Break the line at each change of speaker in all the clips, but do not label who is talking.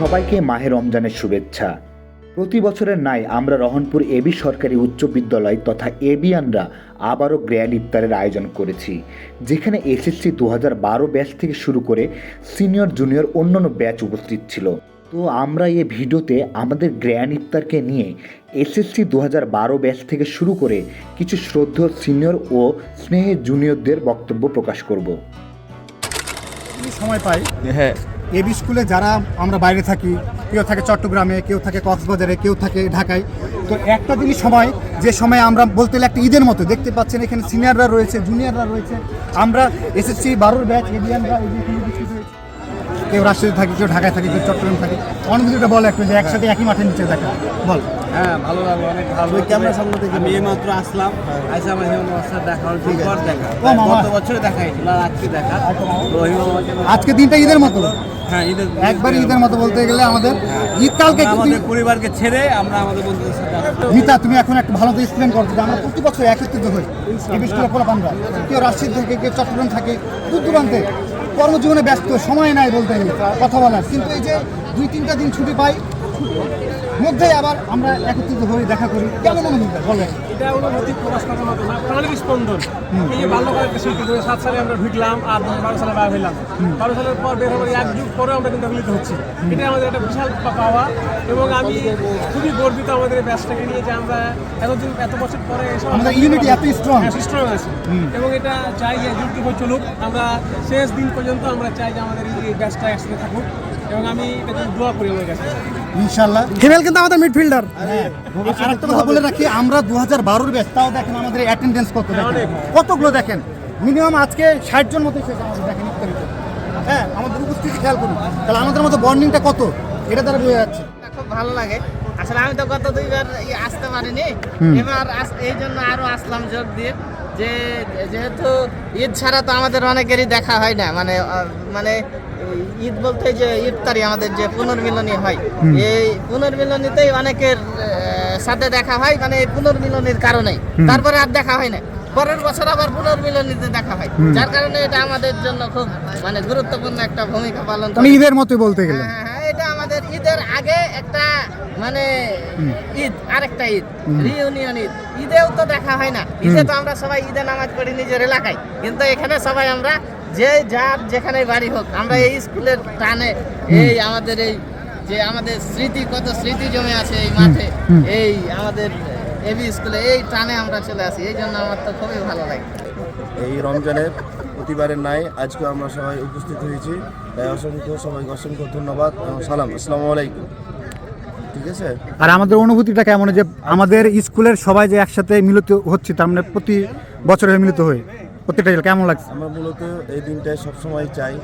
সবাইকে মাহে রমজানের শুভেচ্ছা। প্রতি বছরের নাই আমরা রহনপুর এবি সরকারি উচ্চ বিদ্যালয় তথা এবিয়ানরা আবারও গ্র্যান্ড ইফতারের আয়োজন করেছি। যেখানে এসএসসি দু হাজার বারো ব্যাচ থেকে শুরু করে সিনিয়র জুনিয়র অন্যান্য ব্যাচ উপস্থিত ছিল। তো আমরা এই ভিডিওতে আমাদের গ্র্যান্ড ইফতারকে নিয়ে এসএসসি দু হাজার বারো ব্যাচ থেকে শুরু করে কিছু শ্রদ্ধেয় সিনিয়র ও স্নেহের জুনিয়রদের বক্তব্য প্রকাশ করব।
সময় পাই।
হ্যাঁ।
এবি স্কুলে যারা আমরা বাইরে থাকি, কেউ থাকে চট্টগ্রামে, কেউ থাকে কক্সবাজারে, কেউ থাকে ঢাকায়, তো একটা দিনই সময় যে সময় আমরা বলতে গেলে একটা ঈদের মতো, দেখতে পাচ্ছেন এখানে সিনিয়ররা রয়েছে, জুনিয়ররা রয়েছে, আমরা এসএসসি বারোর ব্যাচ এবিয়ানরা। কেউ রাজশাহী থাকে, কেউ ঢাকায় থাকে, কেউ চট্টগ্রাম থাকে কিছুটা বল একটু যে একসাথে একই মাঠের নিচে দেখা, বল
হ্যাঁ ভালো লাগল অনেক ভালো
ওই ক্যামেরার সামনে থেকে
আমি এই মাত্র আসলাম আইসা আমার হিমন মাস্টার দেখা গত বছরে দেখা হয়েছিল আর আজকে দেখা। মাস্টার
আজকে দিনটা ঈদের মতো।
হ্যাঁ ঈদের
একবার ঈদের মতো বলতে গেলে আমাদের। ঈদ কালকে
আমরা আমাদের পরিবারকে ছেড়ে আমরা আমাদের বন্ধুদের সাথে
মিতা তুমি এখন একটা ভালো করে এক্সপ্লেন করছ যে আমরা প্রতি বছর একত্রিত হই। এই স্কুলে পোলাপানরা কেউ রাজশাহী থেকে কেউ চট্টগ্রাম থাকে দূর দূরান্তে। কর্মজীবনে ব্যস্ত সময় নাই বলতে গেলে কথা বলার। কিন্তু এই যে দুই তিনটা দিন ছুটি পাই মধ্যে আবার আমরা একত্রিত হই দেখা করি। কেমন অনুভূতি বলে
এটা অনুভূতি প্রকাশ করার মতো না প্রাণের স্পন্দন। এই যে বাল্যকাল একটা স্মৃতি দু সাত সালে আমরা ঢুকলাম আর বারো সালে বাইর হইলাম। বারো সালের পর বের হবার এক যুগ পরে আমরা কিন্তু মিলিত হচ্ছি। এটা আমাদের একটা বিশাল পাওয়া এবং আমি খুবই গর্বিত আমাদের ব্যাচটাকে নিয়ে যে আমরা এতদিন এত বছর পরে এসব
আমাদের ইউনিটি এত স্ট্রং
স্ট্রং আছে। এবং এটা চাই যে যুগ চলুক। আমরা শেষ দিন পর্যন্ত আমরা চাই যে আমাদের এই ব্যাচটা একসাথে থাকুক। এবং আমি দোয়া করি কাছে।
ইনশাল্লাহ
হিমেল কিন্তু আমাদের মিডফিল্ডার
আর কথা বলে রাখি আমরা দু হাজার বারোর ব্যাচ তাও দেখেন আমাদের অ্যাটেন্ডেন্স কত দেখেন। কতগুলো দেখেন? মিনিমাম আজকে ষাট জন মতো আমাদের দেখেন হ্যাঁ আমাদের উপস্থিতি খেয়াল করুন। তাহলে আমাদের মতো বর্নিংটা কত? এটা দ্বারা বোঝা যাচ্ছে।
খুব ভালো লাগে। আসলে আমি তো গত দুইবার ই আসতে পারিনি। এবার আস- এই জন্য আরও আসলাম যোগ দিয়ে। যে যেহেতু ঈদ ছাড়া তো আমাদের অনেকেরই দেখা হয় না। মানে মানে ঈদ বলতে যে ইফতারি আমাদের যে পুনর্মিলনী হয় এই পুনর্মিলনীতেই অনেকের সাথে দেখা হয় মানে এই পুনর্মিলনীর কারণেই। তারপরে আর দেখা হয় না। পরের বছর আবার পুনর্মিলনীতে দেখা হয়। যার কারণে এটা আমাদের জন্য খুব মানে গুরুত্বপূর্ণ একটা ভূমিকা পালন করে।
ঈদের মতোই বলতে গেলে।
হ্যাঁ, হ্যাঁ, এটা আমাদের ঈদের আগে একটা মানে ঈদ আরেকটা ঈদ রিউনিয়ন ঈদ। ঈদেও তো দেখা হয় না। ঈদে তো আমরা সবাই ঈদে নামাজ পড়ি নিজের এলাকায়। কিন্তু এখানে সবাই আমরা যে যার যেখানে বাড়ি হোক আমরা এই স্কুলের টানে এই আমাদের এই যে আমাদের স্মৃতি কত স্মৃতি জমে আছে এই মাঠে এই আমাদের এবি স্কুলে এই টানে আমরা চলে আসি। এই জন্য আমার তো খুবই ভালো লাগে।
এই রমজানের প্রতিবারের নাই আজকে আমরা সবাই উপস্থিত হয়েছি। তাই অসংখ্য সবাইকে অসংখ্য ধন্যবাদ এবং সালাম। আসসালামু আলাইকুম। ঠিক আছে?
আর আমাদের অনুভূতিটা কেমন? যে আমাদের স্কুলের সবাই যে একসাথে মিলিত হচ্ছে তার মানে প্রতি বছরে মিলিত হয়ে। প্রত্যেকটা জেলা কেমন লাগছে?
আমরা মূলত এই দিনটায় সবসময় চাই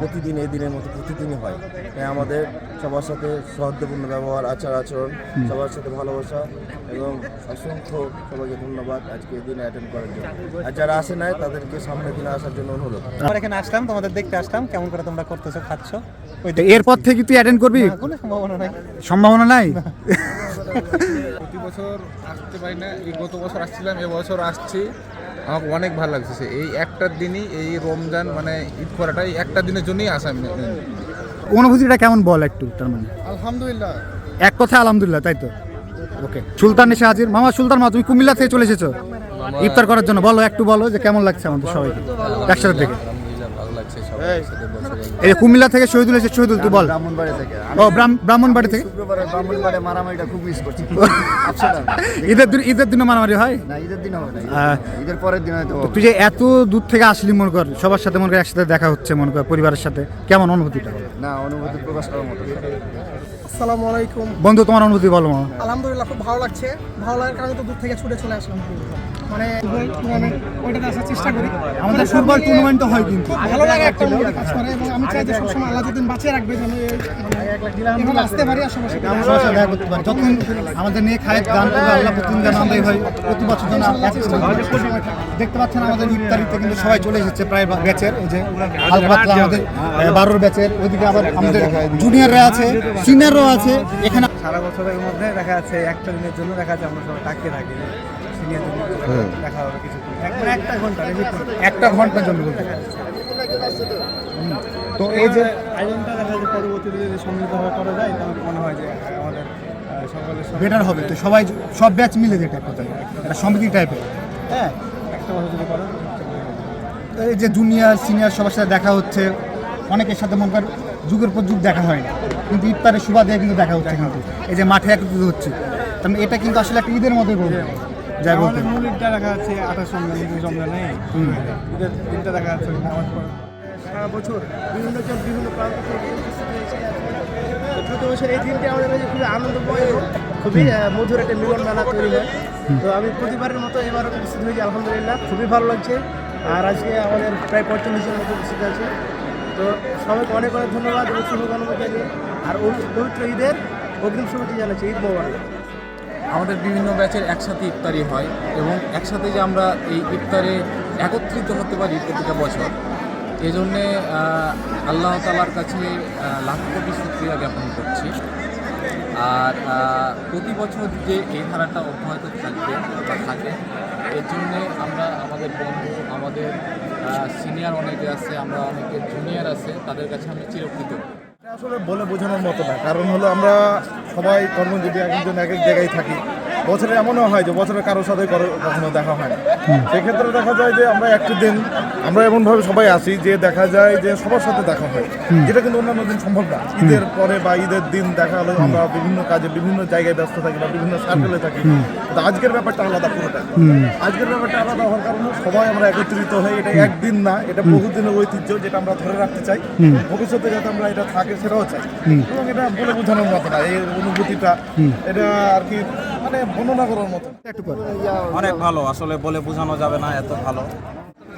প্রতিদিন এই দিনের মতো প্রতিদিনই হয়। তাই আমাদের সবার সাথে সৌহার্দ্যপূর্ণ ব্যবহার আচার আচরণ সবার সাথে ভালোবাসা এবং অসংখ্য সবাইকে ধন্যবাদ আজকে এই দিনে অ্যাটেন্ড করার জন্য। আর যারা আসে নাই তাদেরকে সামনের দিনে আসার জন্য অনুরোধ।
আমরা এখানে আসলাম তোমাদের দেখতে আসলাম কেমন করে তোমরা করতেছো খাচ্ছ? ওই
তো এরপর থেকে তুই অ্যাটেন্ড করবি?
কোনো সম্ভাবনা নাই।
সম্ভাবনা নাই?
প্রতি বছর আসতে পারি না। এই গত বছর আসছিলাম এবছর আসছি। আমার অনেক ভালো লাগছে এই একটা দিনই এই রমজান মানে ঈদ করাটা এই একটা দিনের জন্যই আসা আমি
অনুভূতিটা কেমন বল একটু তার মানে?
আলহামদুলিল্লাহ।
এক কথা আলহামদুলিল্লাহ তাই তো? ওকে সুলতান এসে হাজির। মামা সুলতান মা তুমি কুমিল্লা থেকে চলে এসেছ? ইফতার করার জন্য। বলো একটু বলো যে কেমন লাগছে আমাদের সবাইকে। একসাথে থেকে এই কুমিল্লা থেকে শহীদুল এসে শহীদুল তুই বল।
ব্রাহ্মণবাড়ি থেকে।
ও ব্রাহ্মণবাড়ি থেকে?
শুক্রবারে ব্রাহ্মণবাড়ি মারামারিটা খুব মিস করছি।
ঈদের দিন ঈদের দিনে মারামারি হয়?
না ঈদের দিন হবে না ঈদের পরের দিন হয়তো
তুই যে এত দূর থেকে আসলি মনে কর সবার সাথে মনে কর একসাথে দেখা হচ্ছে মনে কর পরিবারের সাথে কেমন অনুভূতিটা? বল?
না অনুভূতি প্রকাশ করার মতো
আসসালামু আলাইকুম।
বন্ধু তোমার অনুভূতি বলো
আলহামদুলিল্লাহ খুব ভালো লাগছে। ভালো লাগার কারণে তো দূর থেকে ছুটে চলে আসলাম। মানে মানে ওইটাতে আসার চেষ্টা করি।
আমাদের ফুটবল টুর্নামেন্টও হয় কিন্তু।
ভালো লাগে একটা অনুভূতি কাজ করে এবং আমি চাই যে সবসময় আল্লাহ যদি বাঁচিয়ে রাখবে যেন মানে এভাবে আসতে পারি
দেখা করতে যখন আমাদের নিয়ে খায়ের গান করবে আল্লাহ প্রতিদিন যেন আমরা এইভাবে প্রতি বছর যেন দেখতে পাচ্ছেন আমাদের ইফতারিতে কিন্তু সবাই চলে এসেছে প্রায় ব্যাচের এই যে হালকা পাতলা আমাদের বারোর ব্যাচের ওইদিকে আবার আমাদের জুনিয়ররা আছে সিনিয়ররাও আছে এখানে
সারা বছরের মধ্যে দেখা যাচ্ছে একটা দিনের জন্য দেখা যাচ্ছে আমরা সবাই তাকিয়ে থাকি। সিনিয়র দেখা হবে কিছু
একটা ঘণ্টার জন্য বলতে তো এই যে
আয়োজনটা দেখা যায় পরবর্তীতে যদি সম্মিলিতভাবে করা যায় তাহলে মনে হয় যে আমাদের সকলের
বেটার হবে তো। সবাই সব ব্যাচ মিলে যেটা কোথায় একটা সমিতি টাইপের হ্যাঁ
একটা বছর যদি করে
এই যে জুনিয়র সিনিয়র সবার সাথে দেখা হচ্ছে অনেকের সাথে মনে করেন যুগের পর যুগ দেখা হয় না। কিন্তু ইফতারের সুবাদে কিন্তু দেখা হচ্ছে কিন্তু। এই যে মাঠে একত্রিত হচ্ছে। তার মানে এটা কিন্তু আসলে একটা ঈদের মতোই বলব। যাই বলতে।
আঠাশ রমজানে ঈদের দিনটা দেখা যাচ্ছে নামাজ পড়া
সারা বছর বিভিন্ন জন বিভিন্ন প্রান্ত থেকে প্রতি বছর এই দিনটি আমাদের কাছে খুবই আনন্দময় মধুর একটা মিলন মেলা তৈরি হয়। তো আমি প্রতিবারের মতো এবার উপস্থিত হয়েছি আলহামদুলিল্লাহ। খুবই ভালো লাগছে। আর আজকে আমাদের প্রায় পঁয়তাল্লিশ জন মতো উপস্থিত আছে। তো সবাইকে অনেক অনেক ধন্যবাদ এবং শুভকামনা জানিয়ে। আর ওই পবিত্র ঈদের অগ্রিম শুভেচ্ছা জানাচ্ছি ঈদ মোবারক।
আমাদের বিভিন্ন ব্যাচের একসাথে ইফতারি হয় এবং একসাথে যে আমরা এই ইফতারে একত্রিত হতে পারি প্রতিটা বছর এই জন্যে আহ, আল্লাহ তালার কাছে লাখ কোটি শুক্রিয়া জ্ঞাপন করছি। আর প্রতি বছর যে এই ধারাটা অব্যাহত থাকবে বা থাকে এর জন্যে আমরা আমাদের বন্ধু আমাদের সিনিয়র অনেকে আছে আমরা অনেকে জুনিয়র আছে তাদের কাছে আমি চিরকৃতজ্ঞ।
আসলে বলে বোঝানোর মতো না কারণ হলো আমরা সবাই কর্মজীবী একজন এক এক জায়গায় থাকি। বছরে এমনও হয় যে বছরে কারোর সাথে কারো- কখনো দেখা হয় না। সেক্ষেত্রে দেখা যায় যে আমরা একটি দিন আমরা এমনভাবে সবাই আসি যে দেখা যায় যে সবার সাথে দেখা হয়। যেটা কিন্তু অন্যান্য দিন সম্ভব না। ঈদের পরে বা ঈদের দিন দেখা হলে আমরা বিভিন্ন কাজে বিভিন্ন জায়গায় ব্যস্ত থাকি বা বিভিন্ন সার্কেলে থাকি। কিন্তু আজকের ব্যাপারটা আলাদা পুরোটা। আজকের ব্যাপারটা আলাদা হওয়ার কারণে সবাই আমরা একত্রিত হই এটা একদিন না এটা বহুদিনের ঐতিহ্য যেটা আমরা ধরে রাখতে চাই। ভবিষ্যতে যাতে আমরা এটা থাকে সেটাও চাই। এবং এটা বলে বোঝানোর মতো না এই অনুভূতিটা। এটা আর কি মানে বর্ণনা করার মতো।
একটু করে।
অনেক ভালো আসলে বলে বোঝানো যাবে না এত ভালো।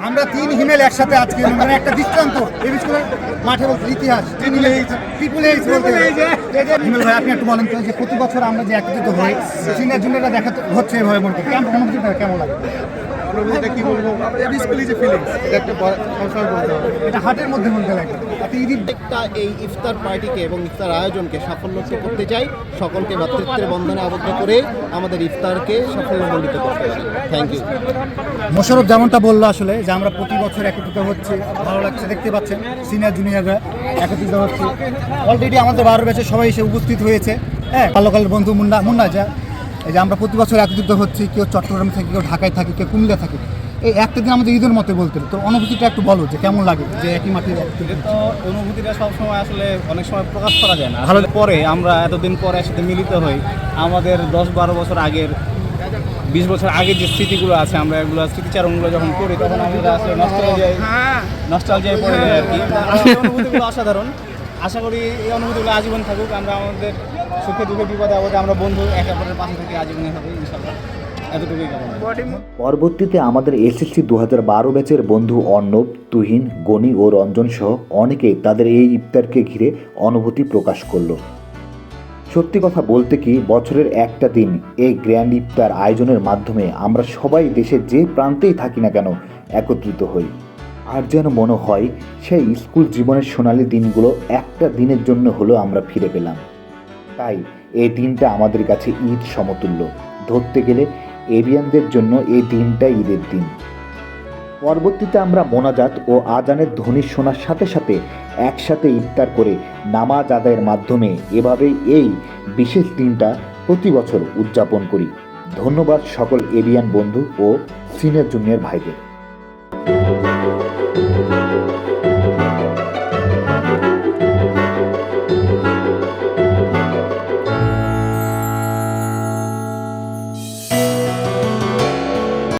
আমরা তিন হিমেল একসাথে আজকে মানে একটা দৃষ্টান্ত। এই স্কুলের মাঠে বলতে ইতিহাস ট্রিপল এইচ ট্রিপল এইচ বলতে হিমেল ভাই আপনি একটু বলেন তো যে প্রতি বছর আমরা যে একত্রিত হই সিনিয়র জুনিয়ররা দেখা হচ্ছে এভাবে মনে করি কেমন কেমন লাগে?
অনুভূতিটা কি বলব? এভরি স্কুলই যে ফিলিংস এটা একটা সবসময় বলতে হবে।
এটা হাটের মধ্যে মধ্যে লাগে। আপনি ঈদের
প্রত্যেকটা এই ইফতার পার্টিকে এবং ইফতার আয়োজনকে সাফল্যত করতে চাই সকলকে ভাতৃত্বের বন্ধনে আবদ্ধ করে আমাদের ইফতারকে সাফল্যমণ্ডিত করতে পারি থ্যাংক ইউ
মোশারফ যেমনটা বলল আসলে যে আমরা প্রতি বছর একত্রিত হচ্ছে ভালো লাগছে দেখতে পাচ্ছেন সিনিয়র জুনিয়ররা একত্রিত হচ্ছে। অলরেডি আমাদের বারো ব্যাচে সবাই এসে উপস্থিত হয়েছে। হ্যাঁ বাল্যকালের বন্ধু মুন্না মুন্না যা এই যে আমরা প্রতি বছর একত্রিত হচ্ছি কেউ চট্টগ্রামে থাকি কেউ ঢাকায় থাকি কেউ কুমিল্লা থাকে। এই একটা দিন আমাদের ঈদের মতো বলতে তো অনুভূতিটা একটু বলো যে কেমন লাগে যে একই মাঠে
তো অনুভূতিটা সবসময় আসলে অনেক সময় প্রকাশ করা যায় না। আসলে পরে আমরা এতদিন পরে একসাথে মিলিত হই আমাদের দশ বারো বছর আগের বিশ বছর আগের যে স্মৃতিগুলো আছে আমরা এগুলো স্মৃতিচারণগুলো যখন করি তখন আমরা আসলে নষ্ট হয়ে। যাই নষ্ট হয়ে যায় পড়ে যায় আর কি। অনুভূতিগুলো অসাধারণ। আশা করি এই অনুভূতিগুলো আজীবন থাকুক। আমরা আমাদের সুখে দুঃখে বিপদে আপদে আমরা বন্ধু একে অপরের পাশে থেকে আজীবনে হবে ইনশাল্লাহ
পরবর্তীতে আমাদের এসএসসি দু হাজার বারো ব্যাচের বন্ধু অর্ণব তুহিন গনি ও রঞ্জন সহ অনেকে তাদের এই ইফতারকে ঘিরে অনুভূতি প্রকাশ করল। সত্যি কথা বলতে কি বছরের একটা দিন এই গ্র্যান্ড ইফতার আয়োজনের মাধ্যমে আমরা সবাই দেশের যে প্রান্তেই থাকি না কেন একত্রিত হই। আর যেন মনে হয় সেই স্কুল জীবনের সোনালি দিনগুলো একটা দিনের জন্য হলেও আমরা ফিরে পেলাম। তাই এই দিনটা আমাদের কাছে ঈদ সমতুল্য। ধরতে গেলে এভিয়ানদের জন্য এই দিনটা ঈদের দিন। পরবর্তীতে আমরা মোনাজাত ও আজানের ধ্বনি শোনার সাথে সাথে একসাথে ইফতার করে নামাজ আদায়ের মাধ্যমে এভাবেই এই বিশেষ দিনটা প্রতি বছর উদযাপন করি। ধন্যবাদ সকল এভিয়ান বন্ধু ও সিনিয়র জুনিয়র ভাইদের।